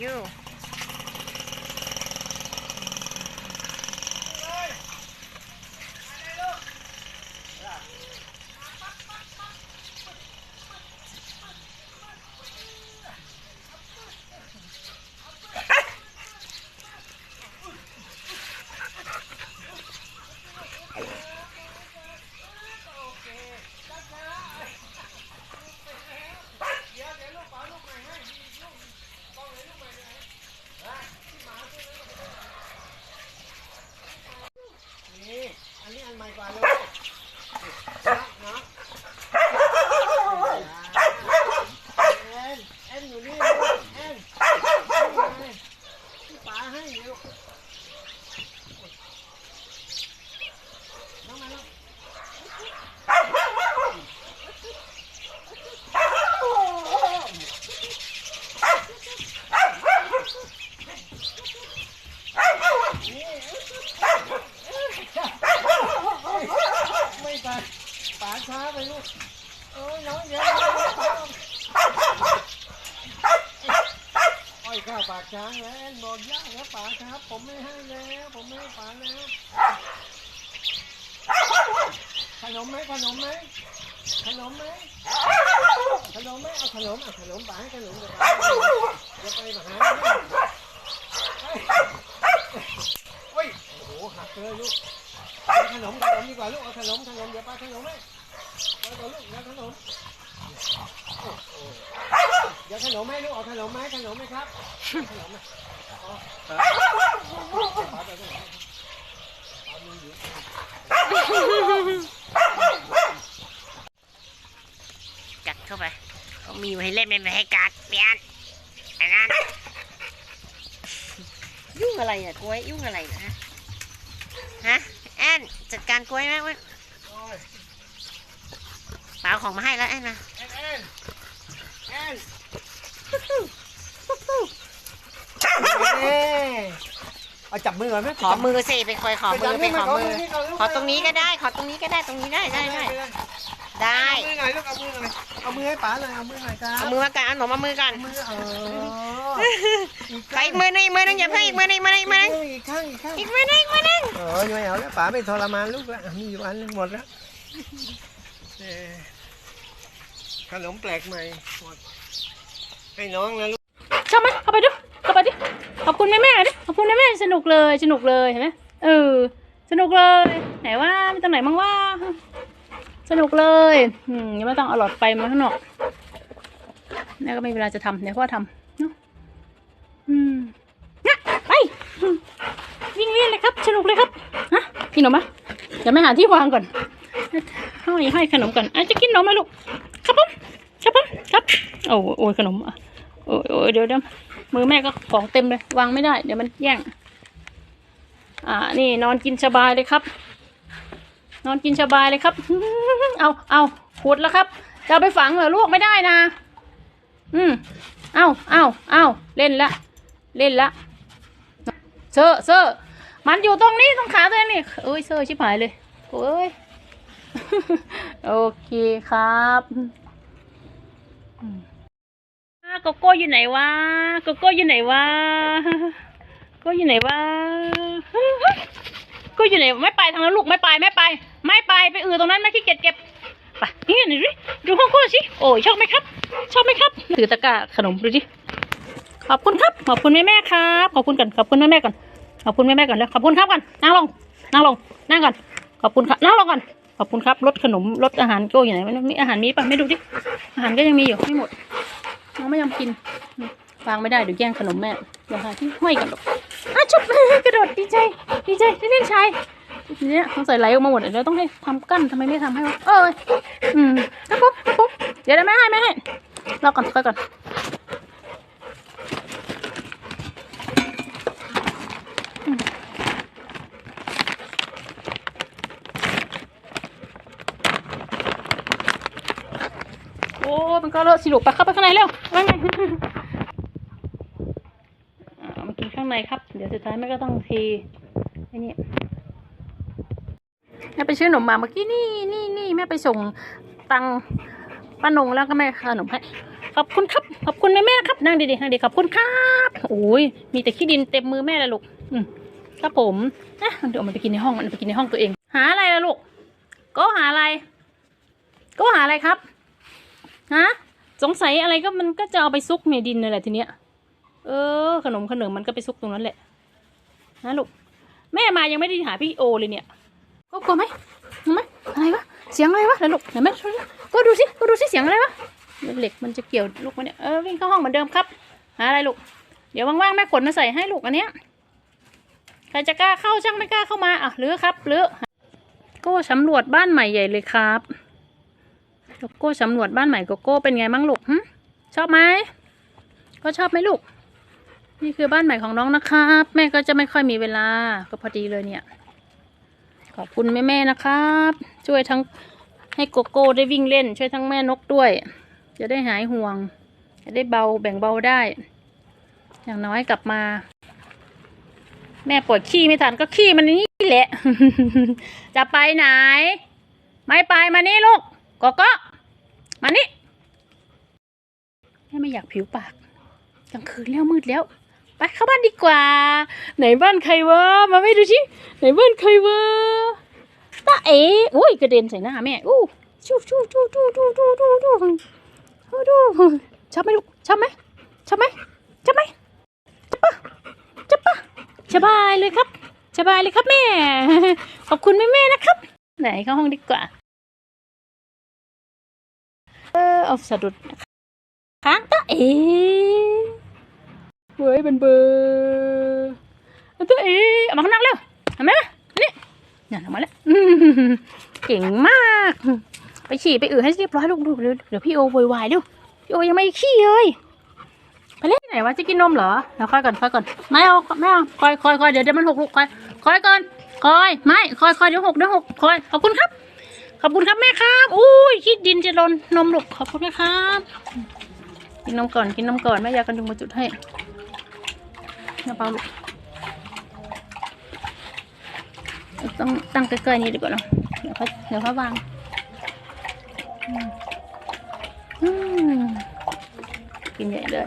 อยู่ นี่อันนี้อันใหม่กว่าเลยนะนะแอนแอนอยู่นี่ลูกแอนนี่ไงพี่ป๋าให้ลูกน้องมาลูก ไม่ไปป๋าช้าไปลูกโอ้ยน้องเดี๋ยวอ้อยข้าวปากช้างแล้วแอนบอกยากแล้วป๋าครับ ผมไม่ให้แล้ว ผมไม่ให้ป๋าแล้วขนมไหมขนมไหมขนมไหมขนมไหมเอาขนมเอาขนมป๋าให้ขนมเดี๋ยวป๋าเดี๋ยวไปหาโอ้ยโอ้โหหักเลยลูก ขนมขนมดีกว่าลูกเอาขนมขนมเดี๋ยวป้าขนมให้เอาเดี๋ยวลูกเดี๋ยวขนมโอ้โหเดี๋ยวขนมให้ลูกเอาขนมไหมขนมไหมครับขนมไหมอ๋อป้าไปขนมให้ป้ามีอยู่กัดเข้าไปเขามีไว้ให้เล่นไม่ให้กัดเปลี่ยนอันนั้นยุ่งอะไรอะกล้วยยุ่งอะไรนะฮะฮะแอนจัด การกล้วยไหมเว้ยโอ้ยป๋าเอาของมาให้แล้วแอนนะแอนแอนแอนเอ้ยเอาจับมือก่อนไหมขอมือสิไปคอยขอมือไปขอมือนี่ก่นลูกขอตรงนี้ก็ได้ ขอตรงนี้ก็ได้ตรงนี้ได้ได้ได้ไปเลยได้เอามือหน่อยลูกเอามือหน่อยเอามือให้ป๋าเลยเอามือหน่อยครับเอามือมากันเอาหนมมามือกันมือเออ ไปอีกมือหนึงอีกมือหนึงอย่าเพิ่งอีกมือหนึงอีกมือหนึงอีกมือหนึงอีกข้างอีกข้างอีกมือหนึงอีกมือหนึงเออไม่เอาแล้วป๋าไม่ทรมานลูกแล้วมีอยู่อันหนึงหมดแล้วเออขนมแปลกใหม่หมดให้น้องนะลูก ชอบไหมเข้าไปดูเข้าไปดิขอบคุณแม่แม่ๆดิขอบคุณแม่แม่ๆสนุกเลยสนุกเลยเห็นไหมเออสนุกเลย ไหนว่ามีตรงไหนบ้างว่า สนุกเลยอืมยังไม่ต้องเอาหลอดไฟมาข้างนอกแม่ก็ไม่มีเวลาจะทำเดี๋ยวพ่อทำเนาะ อืมนี่ยไป วิ่งเล่นเลยครับ สนุกเลยครับฮะกินนมปะเดี๋ยวแม่หาที่วางก่อนห้ให้ขนมก่อนอาจจะกินนมไหมลูก ครับผมครับผมครับ โอ้โอ้ยขนมอะโอ้ยโอเดี๋ยวเดี๋ยวมือแม่ก็ของเต็มเลย วางไม่ได้ เดี๋ยวมันแย่ง อ่า นี่นอนกินสบายเลยครับ นอนกินสบายเลยครับ เอาเอาขุดแล้วครับจะไปฝังเหรอลูกไม่ได้นะ อืม เอาเอาเอาเล่นละ เล่นละเซอร์เซอร์มันอยู่ตรงนี้ตรงขาตัวนี้เอ้ยเซอร์ชิบหายเลยโอ้ยโอเคครับโกโก้อยู่ไหนวะโกโก้อยู่ไหนวะโกโก้อยู่ไหนวะโกโก้อยู่ไหนไม่ไปทางนั้นลูกไม่ไปไม่ไป ไม่ไปไปอือตรงนั้นไม่ขี้เกียจเก็บไปนี่หน่อยดิดูห้องโก้สิโอ้ยชอบไหมครับ ชอบไหมครับ ถือตะกร้าขนมดูดิ ขอบคุณครับ ขอบคุณแม่แม่ครับ ขอบคุณก่อนขอบคุณแม่แม่ก่อน ขอบคุณแม่แม่ก่อนแล้ว ขอบคุณครับก่อน นั่งลง นั่งลง นั่งก่อน ขอบคุณครับ นั่งลงก่อน ขอบคุณครับ รถขนม รถอาหารโก้อยู่ไหนไม่รู้มีอาหารมีป่ะไม่ดูดิ อาหารก็ยังมีอยู่ไม่หมด น้องไม่ยอมกิน วางไม่ได้เดี๋ยวแย่งขนมแม่เดี๋ยวหาที่ห้อยกันหรอกอ้าชุบกระโดดดีใจดีใจเล่นชายเนี้ยต้องใส่ไหลออกมาหมดเดี๋ยวต้องให้ทำกั้นทำไมไม่ทำให้วะเอ้ยอืมครับผมครับเดี๋ยวได้ไม่ให้ไม่ให้รอก่อนค่อยก่อนอืมโอ้ มันก็เลอะสิลูกไปเข้าไปข้างในเร็วว่าไงอ่มากินข้างในครับ เดี๋ยวสุดท้ายแม่ก็ต้องเทไอ้นี่แม่ไปซื้อขนมมาเมื่อกี้นี่นี่นี่แม่ไปส่งตังป้านงแล้วก็แม่ขนมให้ขอบคุณครับ ขอบคุณแม่แม่ครับนั่งดีๆนั่งดีๆขอบคุณครับโอ้ยมีแต่ขี้ดินเต็มมือแม่เลยลูกอืมครับผมนะเดี๋ยวเอามันไปกินในห้องมันไปกินในห้องตัวเอง หาอะไรล่ะลูกก็หาอะไร ก็หาอะไรครับ ฮะ สงสัยอะไรก็มันก็จะเอาไปซุกในดินนั่นแหละทีเนี้ย เออ ขนมขนมมันก็ไปซุกตรงนั้นแหละนะลูก แม่มายังไม่ได้หาพี่โอเลยเนี่ยก็กลัวไหมเห็นไหมอะไรวะ เสียงอะไรวะแล้วลูกเห็นไหมก็ดูสิก็ดูสิเสียงอะไรวะเหล็กมันจะเกี่ยวลูกมันเนี่ย เออวิ่งเข้าห้องเหมือนเดิมครับ หาอะไรลูก เดี๋ยวว่างๆแม่ขนมาใส่ให้ลูกอันเนี้ย ใครจะกล้าเข้าช่างไม่กล้าเข้ามาอะหรือครับหรือก้สำรวจบ้านใหม่ใหญ่เลยครับ โกโก้สำรวจบ้านใหม่โกโก้เป็นไงบ้างลูกชอบไหมก็ชอบไหมลูก นี่คือบ้านใหม่ของน้องนะครับ แม่ก็จะไม่ค่อยมีเวลา ก็พอดีเลยเนี่ย ขอบคุณแม่ๆนะครับ ช่วยทั้งให้โกโก้ได้วิ่งเล่น ช่วยทั้งแม่นกด้วย จะได้หายห่วง จะได้เบาแบ่งเบาได้ อย่างน้อยกลับมา แม่ปวดขี้ไม่ทันก็ขี้มันนี่แหละ จะไปไหน ไม่ไปมานี่ลูก กโก้มานี่แม่ไม่อยากผิวปากกลางคืนแล้วมืดแล้ว ไปเข้าบ้านดีกว่า ไหนบ้านใครวะ มาไม่ดูชิไหนบ้านใครวะตาเอ๋อุ้ยกระเด็นใส่หน้าแม่อู้ชูชูชูชูชูชูชูชูชูดูชอบไหมลูกชอบไหมชอบไหมชอบไหมจับปะจับปะสบายเลยครับสบายเลยครับแม่ ขอบคุณแม่แม่ๆนะครับ ไหนเข้าห้องดีกว่า เออเอาสะดุดค้างตาเอเว้ยเป็นเบอร์ตาเอ๋เอามาข้างนอกเร็วเห็นไหมนี่เนี่ยออกมาแล้วเก่งมาก ไปฉี่ไปอือให้เรียบร้อยลูกดูเดี๋ยวพี่โอโวยวายดูพี่โอยังไม่ขี้เลยไปเล่นไหนวะจะกินนมเหรอเดี๋ยวค่อยก่อนค่อยก่อนไม่เอาไม่เอาคอยคอยคอยเดี๋ยวเดี๋ยวมันหกลูกคอยคอยก่อนคอยไม่คอยคอยเดี๋ยวหกเดี๋ยวหกคอยขอบคุณครับ ขอบคุณครับแม่ครับอุ้ยคิดดินจะหลนนมลูกขอบคุณนะครับ กินนมก่อนกินนมก่อนแม่ยากันยุงมาจุดให้น้ำเปล่าลูกต้องตั้งใกล้ๆนี้ดีกว่าเนาะเดี๋ยวเขาเดี๋ยวเขาวางกินใหญ่เลย